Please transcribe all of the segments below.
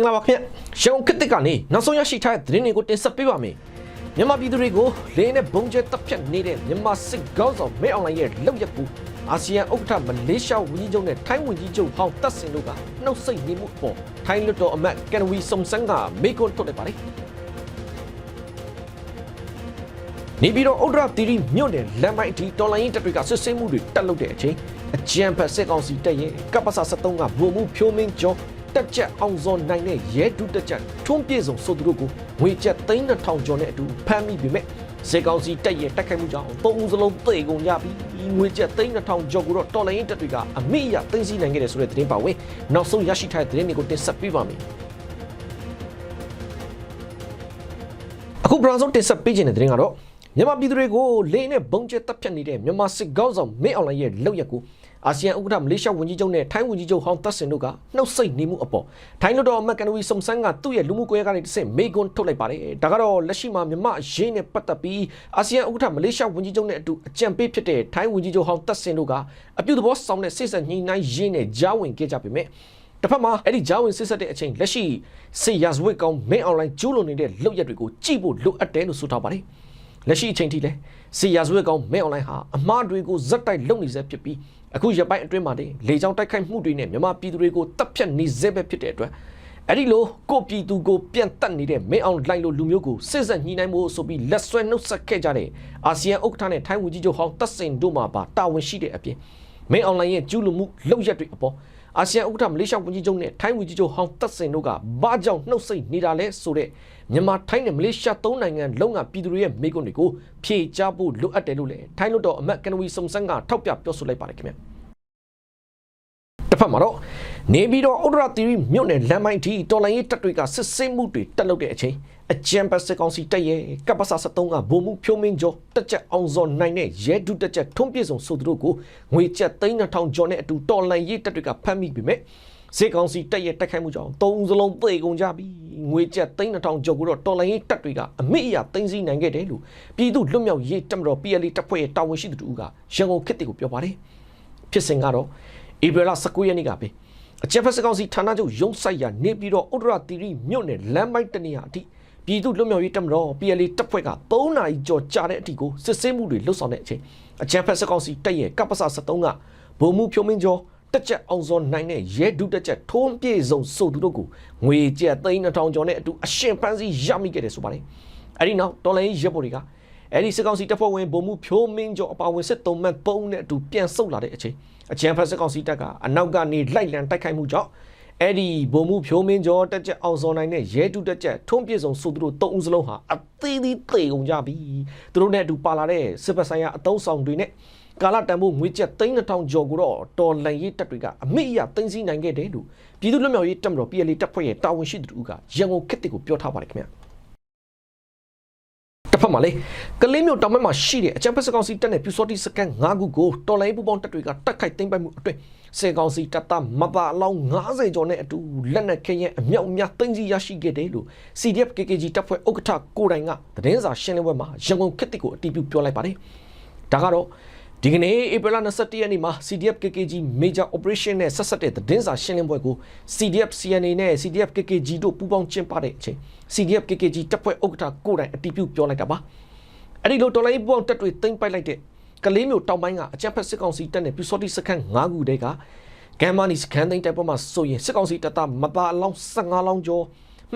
င်္ဂလာပါခင်ဗျရန်ကုန်ခေတ်သစ်ကနေနောက်ဆုံးရရှိထားတဲ့သတင်းတွေကိုတင်ဆက်ပေးပါမယ်မြန်မာပြည်သူတွေကိုလေနဲ့ဘုံကျဲတပ်ဖြတ်နေတဲ့မြန်မာစစ်ကောင်းဆောင်မဲအွန်လိုင်းရဲ့လောက်ရက်ကူအာဆီယံဥက္ကဋ္ဌမလေးရှားဝန်ကြီးချုပ်နဲ့ထိုင်းဝန်ကြီးချုပ်ဟောင်းတပ်စင်တို့ကနှုတ်ဆက်နေမှုအပေါ်ထိုင်းလွှတ်တော်အမတ်ကန်ဝီစုံစန်းကမေကွန်းထုတ်လိုက်ပါတယ်နေပြည်တော်ဥဒရတီရီမြို့နယ်လမ်းမိုက်အထိတော်လိုင်းရင်တပ်တွေကဆွဆွေးမှုတွေတက်လုပ်တဲ့အချိန်အကြံဖက်စစ်ကောင်စီတပ်ရဲ့ကပ္ပစာ73ကဗိုလ်မှူးဖြိုးမင်းကျော် တက်ချက်အောင်စောနိုင်တဲ့ရဲဒုတက်ချက်ထွန်းပြေဆုံးဆိုသူတို့ကိုငွေကျပ်3000ကျော်နဲ့အတူဖမ်းမိပြီမဲ့စစ်ကောင်စီတပ်ရဲ့တက်ခိုက်မှုကြောင့်သုံးဦးစလုံးသေကုန်ကြပြီငွေကျပ်3000ကျော်ကိုတော့တော်လိုင်းရင်တပ်တွေကအမိအယသိမ်းဆည်းနိုင်ခဲ့တယ်ဆိုတဲ့သတင်းပါဝင်နောက်ဆုံးရရှိထားတဲ့သတင်းတွေကိုတင်ဆက်ပေးပါမယ်အခုဘရန်ဆုံးတင်ဆက်ပေးခြင်းတဲ့သတင်းကတော့ မြန်မာပြည်သူတွေကိုလေးနဲ့ဘုံကျဲတပ်ဖြတ်နေတဲ့မြန်မာစစ်ကောင်းဆောင်မင်းအောင်လှိုင်ရဲ့လောက်ရက်ကိုအာဆီယံဥက္ကဋ္ဌမလေးရှားဝန်ကြီးချုပ်နဲ့ထိုင်းဝန်ကြီးချုပ်ဟောင်းသက်စင်တို့ကနှုတ်ဆက်နေမှုအပေါ်ထိုင်းလူတော်အမတ်ကန်ဝီစုံစန်းကသူ့ရဲ့လူမှုကွန်ရက်ကနေတစ်ဆင့်မေကွန်းထုတ်လိုက်ပါတယ်ဒါကတော့လက်ရှိမှာမြန်မာအရေးနဲ့ပတ်သက်ပြီးအာဆီယံဥက္ကဋ္ဌမလေးရှားဝန်ကြီးချုပ်နဲ့အတူအကြံပေးဖြစ်တဲ့ထိုင်းဝန်ကြီးချုပ်ဟောင်းသက်စင်တို့ကအပြုသဘောဆောင်တဲ့စိတ်ဆက်ညှိနှိုင်းရင်းနဲ့ကြားဝင်ခဲ့ကြပေမဲ့တစ်ဖက်မှာအဲ့ဒီဂျာဝင်စစ်ဆက်တဲ့အချိန်လက်ရှိစေရဇဝစ်ကောင်မင်းအွန်လိုင်းကျူးလွန်နေတဲ့လုပ်ရက်တွေကိုကြည့်ဖို့လိုအပ်တယ်လို့ဆိုထားပါတယ် လက်ရှိအချိန်ထိလဲစီယာဇွဲကောင်မဲအွန်လိုင်းဟာအမှားတွေကိုဇက်တိုက်လုပ်နေစေဖြစ်ပြီးအခုရပိုင်းအတွင်းမှာတင်လေကြောင်းတိုက်ခိုက်မှုတွေနဲ့မြန်မာပြည်သူတွေကိုတပ်ဖြတ်နေစေပဲဖြစ်တဲ့အတွက်အဲ့ဒီလိုကိုပြည်သူကိုပြန်တက်နေတဲ့မဲအောင်လိုင်းလိုလူမျိုးကိုစစ်ဆက်ညှိနှိုင်းဖို့ဆိုပြီးလက်ဆွဲနှုတ်ဆက်ခဲ့ကြတဲ့အာဆီယံဥက္ကဋ္ဌနဲ့ထိုင်းဝန်ကြီးချုပ်ဟောင်းတပ်စင်တို့မှာပါတာဝန်ရှိတဲ့အပြင်မဲအွန်လိုင်းရဲ့ကျူးလွန်မှုလောက်ရက်တွေအပေါ် အာဆီယံဥက္ကဋ္ဌမလေးရှားဝန်ကြီးချုပ်နဲ့ထိုင်းဝန်ကြီးချုပ်ဟောင်းတပ်စင်တို့ကဘာကြောင့်နှုတ်ဆက်နေတာလဲဆိုတဲ့မြန်မာထိုင်းနဲ့မလေးရှားသုံးနိုင်ငံလုံးကပြည်သူတွေရဲ့မိကွန်းတွေကိုဖြေချဖို့လိုအပ်တယ်လို့လည်းထိုင်းလို့တော့အမတ်ကန်ဝီစုံစန်းကထောက်ပြပြောဆိုလိုက်ပါတယ်ခင်ဗျတစ်ဖက် မှာတော့နေပြီးတော့ဥဒရတီရီမြို့နယ်လမ်းမိုင်းတီတော်လိုင်းရေးတပ်တွေကစစ်ဆေးမှုတွေတက်လုပ်တဲ့အချိန်အကြံပတ်စစ်ကောင်စီတပ်ရဲ့ကပ္ပစာ73ကဗိုလ်မှူးဖြိုးမင်းကျော်တက်ချက်အောင်စောနိုင်တဲ့ရဲဒုတက်ချက်ထွန်းပြေဆုံးဆိုသူတို့ကိုငွေကျပ်3000ကျော်နဲ့အတူတော်လိုင်းရေးတပ်တွေကဖမ်းမိပြီမဲ့စစ်ကောင်စီတပ်ရဲ့တိုက်ခိုက်မှုကြောင့်သုံးဦးစလုံးသေကုန်ကြပြီငွေကျပ်3000ကျော်ကိုတော့တော်လိုင်းရေးတပ်တွေကအမိအယသိမ်းဆည်းနိုင်ခဲ့တယ်လို့ပြည်သူ့လွတ်မြောက်ရေးတပ်မတော် PLA တပ်ဖွဲ့ရဲ့တာဝန်ရှိသူတို့ကရန်ကုန်ခေတ်တီကိုပြောပါတယ်ဖြစ်စဉ်ကတော့ ဧပြီလ19ရက်နေ့ကပဲအကြက်ဖက်စကောင်စီဌာနချုပ်ရုံးဆိုင်ရာနေပြီးတော့ဥဒရတီရီမြို့နယ်လမ်းမိုက်တနေရာအထိပြည်သူ့လွတ်မြောက်ရေးတပ်မတော် PLA တပ်ဖွဲ့က3နာရီကျော်ကြာတဲ့အထိကိုစစ်ဆေးမှုတွေလှုပ်ဆောင်တဲ့အချိန်အကြက်ဖက်စကောင်စီတပ်ရဲ့ကပ္ပစ73ကဗိုလ်မှူးဖြိုးမင်းကျော်တက်ချက်အောင်စောနိုင်တဲ့ရဲဒုတက်ချက်ထုံးပြေဆုံးဆိုသူတို့ကိုငွေကျပ်သိန်း2000ကျော်နဲ့အတူအရှင်ပန်းစီရမိခဲ့တယ်ဆိုပါတယ်အဲ့ဒီနောက်တော်လိုင်းရဲဘော်တွေက အဲ့ဒီစစ်ကောင်စီတပ်ဖွဲ့ဝင်ဗိုလ်မှူးဖြိုးမင်းကျော်အပါဝင်စစ်သုံးမှတ်ပုံနဲ့အတူပြန်ဆုတ်လာတဲ့အချိန်အကြံဖက်စစ်ကောင်စီတပ်ကအနောက်ကနေလိုက်လံတိုက်ခိုက်မှုကြောင့်အဲ့ဒီဗိုလ်မှူးဖြိုးမင်းကျော်တက်ချက်အောင်စောနိုင်တဲ့ရဲတုတက်ချက်ထုံးပြည့်စုံဆိုသူတို့သုံးဦးစလုံးဟာအသေးသေးသေကုန်ကြပြီသူတို့နဲ့အတူပါလာတဲ့စစ်ပတ်ဆိုင်ရာအတုံးဆောင်တွေနဲ့ကာလတန်ဖို့ငွေကျပ်3000ကျော်ကိုတော့တော်လန်ရေးတပ်တွေကအမိအယသိမ်းဆည်းနိုင်ခဲ့တယ်လို့ပြည်သူ့လွတ်မြောက်ရေးတပ်မတော် PLA တပ်ဖွဲ့ရဲ့တာဝန်ရှိသူတို့ကရန်ကုန်ခေတ်တွေကိုပြောထားပါတယ်ခင်ဗျာ တစ်ဖက်မှာလေကလေးမျိုးတောင်ဘက်မှာရှိတဲ့အချမ်းဖက်စကောင်စီတပ်နဲ့ပြူစောတိစကန်9ခုကိုတော်လိုင်းပူပေါင်းတပ်တွေကတက်ခိုက်သိမ်းပိုက်မှုအတွင်းစေကောင်စီတပ်သားမပါအလောင်း90ကျော်နဲ့အတူလက်နက်ခဲရင်အမြောက်အများသိမ်းဆည်းရရှိခဲ့တယ်လို့ CDF KKG တပ်ဖွဲ့ဥက္ကဋ္ဌကိုတိုင်ကသတင်းစာရှင်းလင်းပွဲမှာရန်ကုန်ခေတ်တွေကိုအတည်ပြုပြောလိုက်ပါတယ်ဒါကတော့ ဒီကနေ့ဧပြီလ21ရက်နေ့မှာ CDF KKG Major Operation နဲ့ဆက်ဆက်တဲ့သတင်းစာရှင်းလင်းပွဲကို CDF CNA နဲ့ CDF KKG တို့ပူးပေါင်းကျင်းပတဲ့အချိန် CDF KKG တပ်ဖွဲ့ဥက္ကဋ္ဌကိုတိုင်အတည်ပြုပြောလိုက်တာပါအဲ့ဒီလိုတော်လိုင်းပူးပေါင်းတပ်တွေတင်ပိုက်လိုက်တဲ့ကလေးမျိုးတောင်ပိုင်းကအကြမ်းဖက်စစ်ကောင်စီတပ်နဲ့ပြူစောတိစခန်း9ခုတည်းကဂမ်မာနီစခန်းသိမ်းတိုက်ပွဲမှာဆိုရင်စစ်ကောင်စီတပ်သားမသားအလောင်း15လောင်းကျော်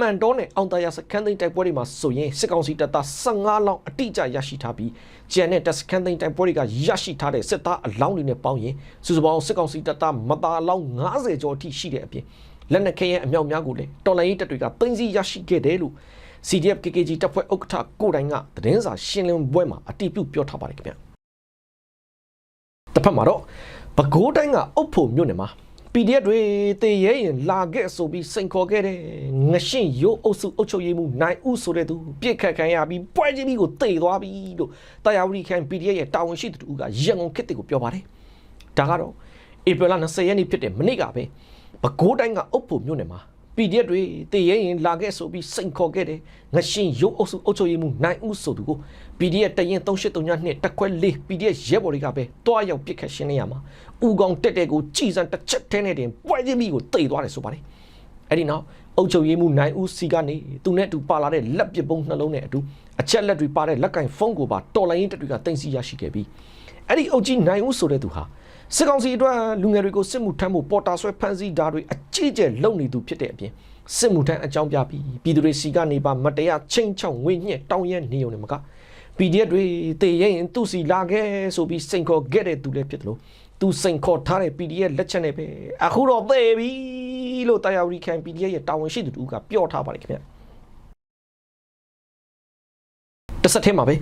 မှန်တော့နဲ့အောင်တရာစခန်းသိမ်းတိုက်ပွဲတွေမှာဆိုရင်စစ်ကောင်စီတပ်သား15လောင်းအတိအကျရရှိထားပြီးကျန်တဲ့တပ်စခန်းသိမ်းတိုက်ပွဲတွေကရရှိထားတဲ့စစ်သားအလောင်းတွေနဲ့ပေါင်းရင်စုစုပေါင်းစစ်ကောင်စီတပ်သားမသားအလောင်း90ကျော်အထိရှိတဲ့အပြင်လက်နက်ခဲယံအမြောက်များကိုလည်းတော်လိုင်းရေးတပ်တွေကသိမ်းဆည်းရရှိခဲ့တယ်လို့ CDF KKG တပ်ဖွဲ့ဥက္ကဋ္ဌကိုတိုင်ကသတင်းစာရှင်းလင်းပွဲမှာအတည်ပြုပြောထားပါတယ်ခင်ဗျာတစ်ဖက်မှာတော့ပဲခူးတိုင်းကအုပ်ဖို့မြို့နယ်မှာ PDF တွေတေရဲရင်လာခဲ့ဆိုပြီးစိန်ခေါ်ခဲ့တဲ့ငရှင့်ရိုးအုပ်စုအုပ်ချုပ်ရေးမှုနိုင်ဦးဆိုတဲ့သူပြစ်ခတ်ခံရပြီးပွဲချင်းပြီးကိုတေသွားပြီလို့တရားဝတီခိုင် PDF ရဲ့တာဝန်ရှိသူတို့ကရန်ကုန်ခေတ်တွေကိုပြောပါတယ်ဒါကတော့ဧပြီလ20ရက်နေ့ဖြစ်တဲ့မနေ့ကပဲပဲခူးတိုင်းကအုပ်ဖို့မြို့နယ်မှာ PDF တွေတေရဲရင်လာခဲ့ဆိုပြီးစိန်ခေါ်ခဲ့တဲ့ငရှင်းရုပ်အုပ်စုအုပ်ချုပ်ရေးမှုနိုင်ဦးဆိုသူကို PDF တရင်3839နှစ်တက်ခွဲ၄ PDF ရဲဘော်တွေကပဲတွားရောက်ပစ်ခတ်ရှင်းနေရမှာဥကောင်တက်တဲ့ကိုကြည်စံတစ်ချက်ထဲနဲ့တင်ပွဲချင်းပြီးကိုတိတ်သွားတယ်ဆိုပါတယ်အဲ့ဒီနောက်အုပ်ချုပ်ရေးမှုနိုင်ဦးစီကနေသူနဲ့အတူပါလာတဲ့လက်ပစ်ပုံးနှလုံးနဲ့အတူအချက်လက်တွေပါတဲ့လက်ကင်ဖုန်းကိုပါတော်လိုင်းရင်တက်တွေကတင်စီရရှိခဲ့ပြီးအဲ့ဒီအုပ်ကြီးနိုင်ဦးဆိုတဲ့သူဟာ စစ်ကောင်စီအတွက်လူငယ်တွေကိုစစ်မှုထမ်းဖို့ပေါ်တာဆွဲဖမ်းဆီးတာတွေအကြီးအကျယ်လုပ်နေသူဖြစ်တဲ့အပြင်စစ်မှုထမ်းအကြောင်းပြပြီးပြည်သူတွေစီကနေပါမတရားချင်းချောက်ငွေညှက်တောင်းရဲနေုံနဲ့မက PDF တွေတည်ရင်သူ့စီလာခဲ့ဆိုပြီးစိန်ခေါ်ခဲ့တဲ့သူလည်းဖြစ်တယ်လို့သူစိန်ခေါ်ထားတဲ့ PDF လက်ချက်နဲ့ပဲအခုတော့သေပြီလို့တရားရီခံ PDF ရဲ့တာဝန်ရှိသူတူကပြောထားပါတယ်ခင်ဗျ တစ်ဆက်တည်းမှာပဲ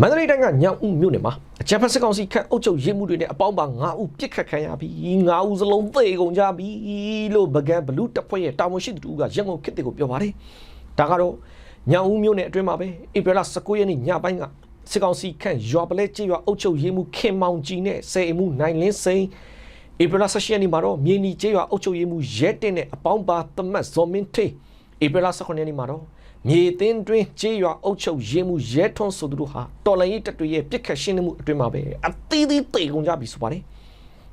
မန္တလေးတိုင်းကညောင်ဦးမြို့နယ်မှာအကြံဖက်စစ်ကောင်စီခန့်အုပ်ချုပ်ရေးမှုတွေနဲ့အပေါင်းပါ9ဦးပြစ်ခတ်ခံရပြီး9ဦးစလုံးသေကုန်ကြပြီလို့ဗကန်ဘလူးတပ်ဖွဲ့ရဲ့တာဝန်ရှိသူတူကရန်ကုန်ခေတ်တွေကိုပြောပါတယ်ဒါကတော့ညောင်ဦးမြို့နယ်အတွင်းမှာပဲဧပြီလ19ရက်နေ့ညပိုင်းကစစ်ကောင်စီခန့်ရွာပလဲကျေးရွာအုပ်ချုပ်ရေးမှုခင်မောင်ကြီးနဲ့စေအမှုနိုင်လင်းစိန်ဧပြီလ18ရက်နေ့မှာတော့မြေနီကျေးရွာအုပ်ချုပ်ရေးမှုရဲတင်နဲ့အပေါင်းပါသမတ်ဇော်မင်းထေးဧပြီလ18ရက်နေ့မှာတော့ မြေသိန်းတွင်းကျေးရွာအုပ်ချုပ်ရေးမှုရဲထွန်းဆိုသူတို့ဟာတော်လိုင်းရေးတပ်တွေရဲ့ပြစ်ခတ်ရှင်းလင်းမှုအတွင်းမှာပဲအသီးသီးတေကုန်ကြပြီဆိုပါတယ်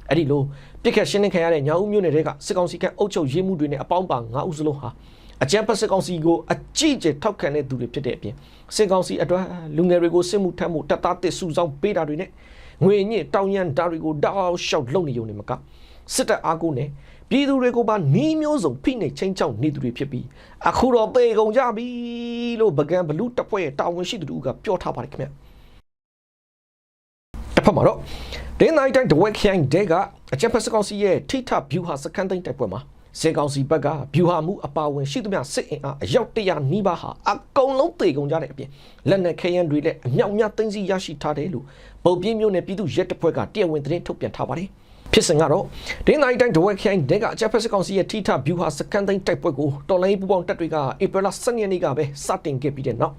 အဲ့ဒီလိုပြစ်ခတ်ရှင်းလင်းခံရတဲ့ညောင်ဦးမြို့နယ်တဲကစစ်ကောင်စီကအုပ်ချုပ်ရေးမှုတွေနဲ့အပေါင်းပါ9ဦးစလုံးဟာအကြမ်းဖက်စစ်ကောင်စီကိုအကြည့်ကျထောက်ခံတဲ့သူတွေဖြစ်တဲ့အပြင်စစ်ကောင်စီအတွက်လူငယ်တွေကိုစစ်မှုထမ်းမှုတပ်သားတစ်စုဆောင်ပေးတာတွေနဲ့ငွေညစ်တောင်းရန်ဓာတ်တွေကိုတောက်လျှောက်လုပ်နေုံနဲ့မကစစ်တပ်အားကိုနဲ့ ပြည်သူတွေကိုပါနှီးမျိုးစုံဖိနှိပ်ချင်းချောက်နေသူတွေဖြစ်ပြီးအခုတော့ပေကုန်ကြပြီလို့ဗကန်ဘလူးတပ်ဖွဲ့ရဲ့တာဝန်ရှိသူတို့ကပြောထားပါတယ်ခင်ဗျတစ်ဖက်မှာတော့ဒင်းနိုင်တိုင်းဒဝက်ခိုင်ဒဲကအကြံဖက်စကောင်စီရဲ့ထိထဗျူဟာစကန်တိုင်းတိုက်ပွဲမှာစေကောင်စီဘက်ကဗျူဟာမှုအပါဝင်ရှိသမျှစစ်အင်အားအယောက်တရာနီးပါးဟာအကုန်လုံးတေကုန်ကြတဲ့အပြင်လက်နက်ခဲယမ်းတွေလည်းအမြောက်များသိမ်းဆည်းရရှိထားတယ်လို့ပုံပြင်းမျိုးနဲ့ပြည်သူရဲတပ်ဖွဲ့ကတရားဝင်သတင်းထုတ်ပြန်ထားပါတယ် ဖြစ်စဉ်ကတော့ဒင်းနိုင်တိုင်းဒဝက်ခိုင်ဒဲကအကြက်ဖက်စကောင်စီရဲ့ထိထဗျူဟာစကန်တိုင်းတိုက်ပွဲကိုတော်လိုင်းပူပေါင်းတပ်တွေကဧပြီလ12ရက်နေ့ကပဲစတင်ခဲ့ပြီးတဲ့နောက်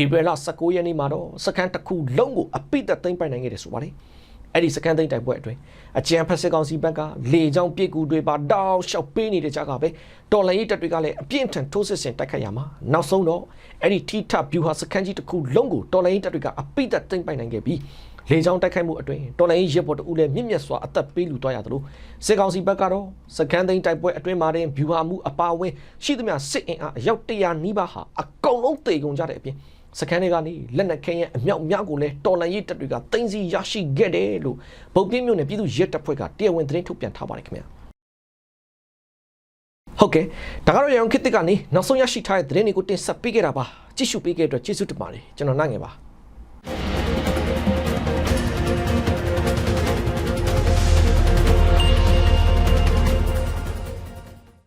ဧပြီလ19ရက်နေ့မှာတော့စကန်တစ်ခုလုံးကိုအပိသက်သိမ်းပိုင်နိုင်ခဲ့တယ်ဆိုပါတယ်အဲ့ဒီစကန်သိန်းတိုက်ပွဲအတွင်းအကြံဖက်စစ်ကောင်စီဘက်ကလေကြောင်းပစ်ကူတွေပါတောက်လျှောက်ပေးနေတဲ့ကြကပဲတော်လိုင်းရေးတပ်တွေကလည်းအပြင်းထန်ထိုးစစ်ဆင်တိုက်ခိုက်ရမှာနောက်ဆုံးတော့အဲ့ဒီထိထဗျူဟာစကန်ကြီးတစ်ခုလုံးကိုတော်လိုင်းရေးတပ်တွေကအပိသက်သိမ်းပိုင်နိုင်ခဲ့ပြီး လေကြောင်းတိုက်ခိုက်မှုအတွင်းတော်လိုင်းရေးရပ်ပေါ်တူလည်းမြင့်မြတ်စွာအသက်ပေးလူသွားရသလိုစစ်ကောင်စီဘက်ကတော့စကန်သိန်းတိုက်ပွဲအတွင်းမှာတင်ဗျူဟာမှုအပါအဝင်ရှိသမျှစစ်အင်အားအယောက်တရာနီးပါးဟာအကုန်လုံးတေကုန်ကြတဲ့အပြင်စကန်တွေကနေလက်နက်ခဲယမ်းအမြောက်များကိုလည်းတော်လန်ရေးတပ်တွေကတင်းစီရရှိခဲ့တယ်လို့ဗုတ်ပြင်းမြို့နယ်ပြည်သူ့ရဲတပ်ဖွဲ့ကတရားဝင်သတင်းထုတ်ပြန်ထားပါတယ်ခင်ဗျာဟုတ်ကဲ့ဒါကတော့ရအောင်ခေတ်တစ်ကနေနောက်ဆုံးရရှိထားတဲ့သတင်းတွေကိုတင်ဆက်ပေးခဲ့တာပါကြည့်ရှုပေးခဲ့တဲ့အတွက်ကျေးဇူးတင်ပါတယ်ကျွန်တော်နိုင်ငယ်ပါ